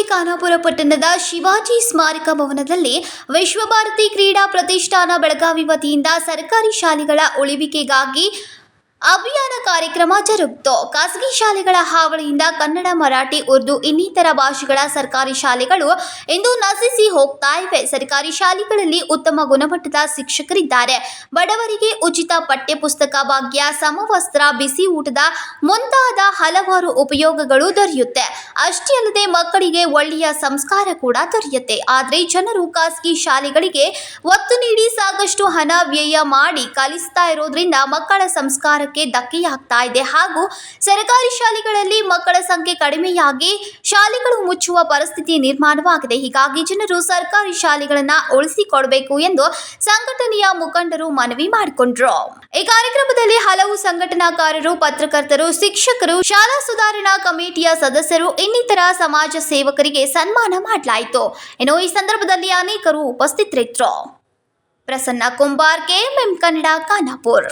ಚಿಕ್ಕಬಳ್ಳಾಪುರ ಪಟ್ಟಣದ ಶಿವಾಜಿ ಸ್ಮಾರಕ ಭವನದಲ್ಲಿ ವಿಶ್ವಭಾರತಿ ಕ್ರೀಡಾ ಪ್ರತಿಷ್ಠಾನ ಬೆಳಗಾವಿ ವತಿಯಿಂದ ಸರ್ಕಾರಿ ಶಾಲೆಗಳ ಉಳಿವಿಕೆಗಾಗಿ ಅಭಿಯಾನ ಕಾರ್ಯಕ್ರಮ ಜರುಗಿತು. ಖಾಸಗಿ ಶಾಲೆಗಳ ಹಾವಳಿಯಿಂದ ಕನ್ನಡ, ಮರಾಠಿ, ಉರ್ದು ಇನ್ನಿತರ ಭಾಷೆಗಳ ಸರ್ಕಾರಿ ಶಾಲೆಗಳು ಇಂದು ನಶಿಸಿ ಹೋಗ್ತಾ ಇವೆ. ಸರ್ಕಾರಿ ಶಾಲೆಗಳಲ್ಲಿ ಉತ್ತಮ ಗುಣಮಟ್ಟದ ಶಿಕ್ಷಕರಿದ್ದಾರೆ. ಬಡವರಿಗೆ ಉಚಿತ ಪಠ್ಯಪುಸ್ತಕ ಭಾಗ್ಯ, ಸಮವಸ್ತ್ರ, ಬಿಸಿ ಊಟದ ಮುಂತಾದ ಹಲವಾರು ಉಪಯೋಗಗಳು ದೊರೆಯುತ್ತೆ. ಅಷ್ಟೇ ಅಲ್ಲದೆ ಮಕ್ಕಳಿಗೆ ಒಳ್ಳೆಯ ಸಂಸ್ಕಾರ ಕೂಡ ದೊರೆಯುತ್ತೆ. ಆದರೆ ಜನರು ಖಾಸಗಿ ಶಾಲೆಗಳಿಗೆ ಒತ್ತು ನೀಡಿ ಸಾಕಷ್ಟು ಹಣ ವ್ಯಯ ಮಾಡಿ ಕಲಿಸ್ತಾ ಇರೋದ್ರಿಂದ ಮಕ್ಕಳ ಸಂಸ್ಕಾರಕ್ಕೆ ಧಕ್ಕೆಯಾಗ್ತಾ ಇದೆ. ಹಾಗೂ ಸರ್ಕಾರಿ ಶಾಲೆಗಳಲ್ಲಿ ಮಕ್ಕಳ ಸಂಖ್ಯೆ ಕಡಿಮೆಯಾಗಿ ಶಾಲೆಗಳು ಮುಚ್ಚುವ ಪರಿಸ್ಥಿತಿ ನಿರ್ಮಾಣವಾಗಿದೆ. ಹೀಗಾಗಿ ಜನರು ಸರ್ಕಾರಿ ಶಾಲೆಗಳನ್ನ ಉಳಿಸಿಕೊಡಬೇಕು ಎಂದು ಸಂಘಟನೆಯ ಮುಖಂಡರು ಮನವಿ ಮಾಡಿಕೊಂಡ್ರು. ಈ ಕಾರ್ಯಕ್ರಮದಲ್ಲಿ ಹಲವು ಸಂಘಟನಾಕಾರರು, ಪತ್ರಕರ್ತರು, ಶಿಕ್ಷಕರು, ಶಾಲಾ ಸುಧಾರಣಾ ಕಮಿಟಿಯ ಸದಸ್ಯರು ಇನ್ನಿತರ ಸಮಾಜ ಸೇವಕರಿಗೆ ಸನ್ಮಾನ ಮಾಡಲಾಯಿತು. ಏನೋ ಈ ಸಂದರ್ಭದಲ್ಲಿ ಅನೇಕರು ಉಪಸ್ಥಿತರಿದ್ರು ಪ್ರಸನ್ನ ಕುಂಬಾರ್, ಕೆಎಂಎಂ ಕನ್ನಡ, ಖಾನಾಪುರ್.